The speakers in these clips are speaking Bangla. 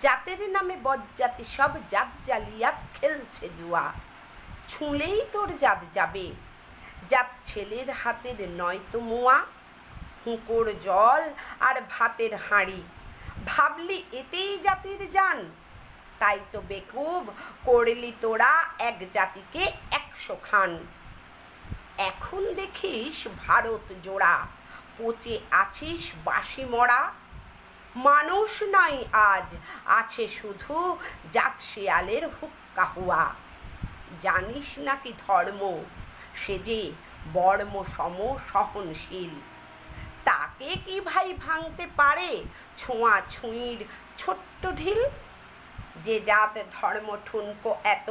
জাতের নামে বজ্জাতি সব জাত জালিয়াত খেলছে জুয়া। ছুঁলেই তোর জাত যাবে। জাত ছেলের হাতের নয়তো মোয়া, হুঁকোর জল আর ভাতের হাঁড়ি। ভাবলি এতেই জাতির যান তাই তো বেকুব, করলি তোরা এক জাতিকে একশো খান। এখন দেখিস ভারত জোড়া, পচে আছিস বাসি মরা। মানুষ নাই আজ, আছে শুধু জাত শিয়ালের হুক্কা হুয়া। জানিস নাকি ধর্ম? সে যে বর্ম সম সহনশীল। তাকে কি ভাই ভাঙতে পারে ছোঁয়া ছুঁইর ছোট্ট ঢিল? যে জাত ধর্ম ঠুনকো এত,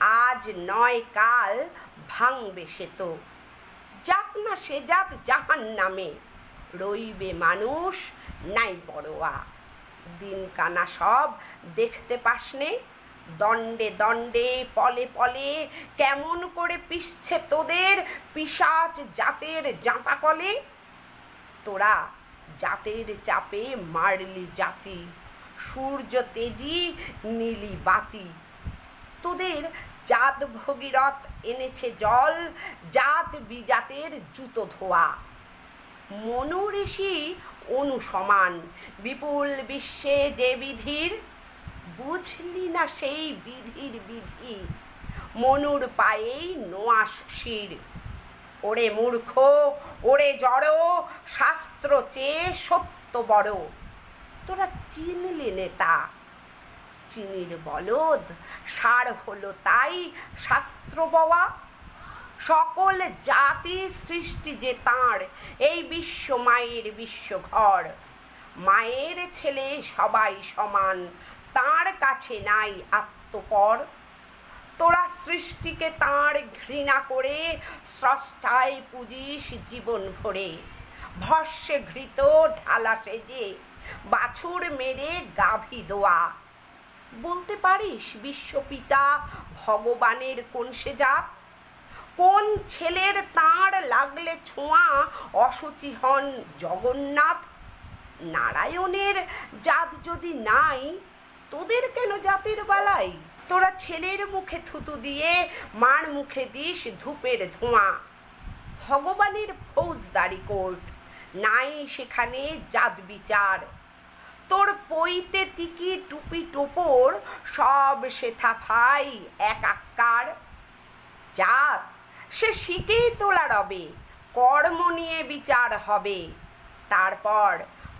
আজ নয় কাল ভাঙবে সে তো। যাক না সে জাত জাহান নামে রইবে মানুষ, নাই বড়োয়া দিন কানা সব দেখতে পাসনে, দণ্ডে দণ্ডে, পলে পলে, কেমন করে পিসছে তোদের পিসাচ জাতের জাঁতা কলে তোরা জাতের চাপে মারলি জাতি, সূর্য তেজি নীলি বাতি। তোদের জাত ভগীরথ এনেছে জল, জাত বিজাতের জুতো ধোয়া। মনু ঋষি অনুসমান। বিপুল বিশ্বে যে বিধির, বুঝলি না সেই বিধির বিধি। মনুর পায়েই নোয়াস শির। ওরে মূর্খ, ওরে জড়, শাস্ত্র চেয়ে সত্য বড়। তোরা চিনলি নেতা চিনির বলদ, সার হলো তাই শাস্ত্র বওয়া। সকল জাতি সৃষ্টি যে তাঁর, এই বিশ্ব মায়ের বিশ্বঘর মায়ের ছেলে সবাই সমান, তার কাছে নাই আত্মপর। তোরা সৃষ্টিকে তাঁর ঘৃণা করে স্রষ্টায় পুজিস জীবন ভরে। ভস্যে ঘৃত, ঢালা সেজে, বাছুর মেরে গাভী দোয়া। বলতে পারিস, বিশ্বপিতা ভগবানের কোন সে জাত? ছেলের তাঁর লাগলে ছোঁয়া, অসুচি হন জগন্নাথ। নারায়ণের জাত যদি নাই, তোদের কেন জাতির বালাই? তোরা ছেলের মুখে থুতু দিয়ে, মার মুখে দিস ধূপের ধোঁয়া। ভগবানের ফৌজদারি কোর্ট, নাই সেখানে জাত বিচার। তোর পইতে টিকি টুপি টোপর, সব সেথা ভাই একাকার। জাত সে শিখেই তোলা রবে, কর্ম নিয়ে বিচার হবে। তারপর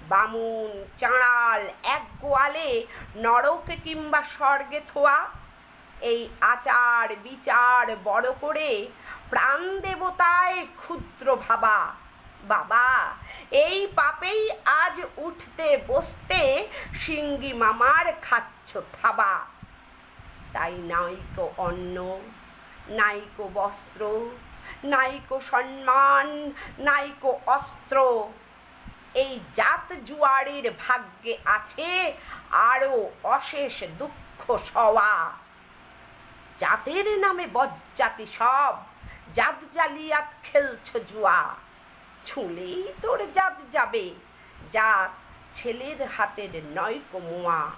বামুন, চাঁড়াল, এক গোয়ালে, নরকে কিংবা স্বর্গে থোয়া, এই আচার বিচার বড় করে প্রাণ দেবতায় ক্ষুদ্র ভাবা। বাবা, এই পাপেই আজ উঠতে বসতে সিঙ্গি মামার খাচ্ছ থাবা। তাই নাইকো অন্ন। নাইকো বস্ত্র, নাইকো সম্মান, নাইকো অস্ত্র। এই জাত জুয়ারির ভাগ্যে আছে আরও অশেষ দুঃখ সওয়া। জাতের নামে বজ্জাতি সব, জাত জালিয়াত খেলছ জুয়া। ছুঁলেই তোর জাত যাবে, জাত ছেলের হাতের নয় মোয়া।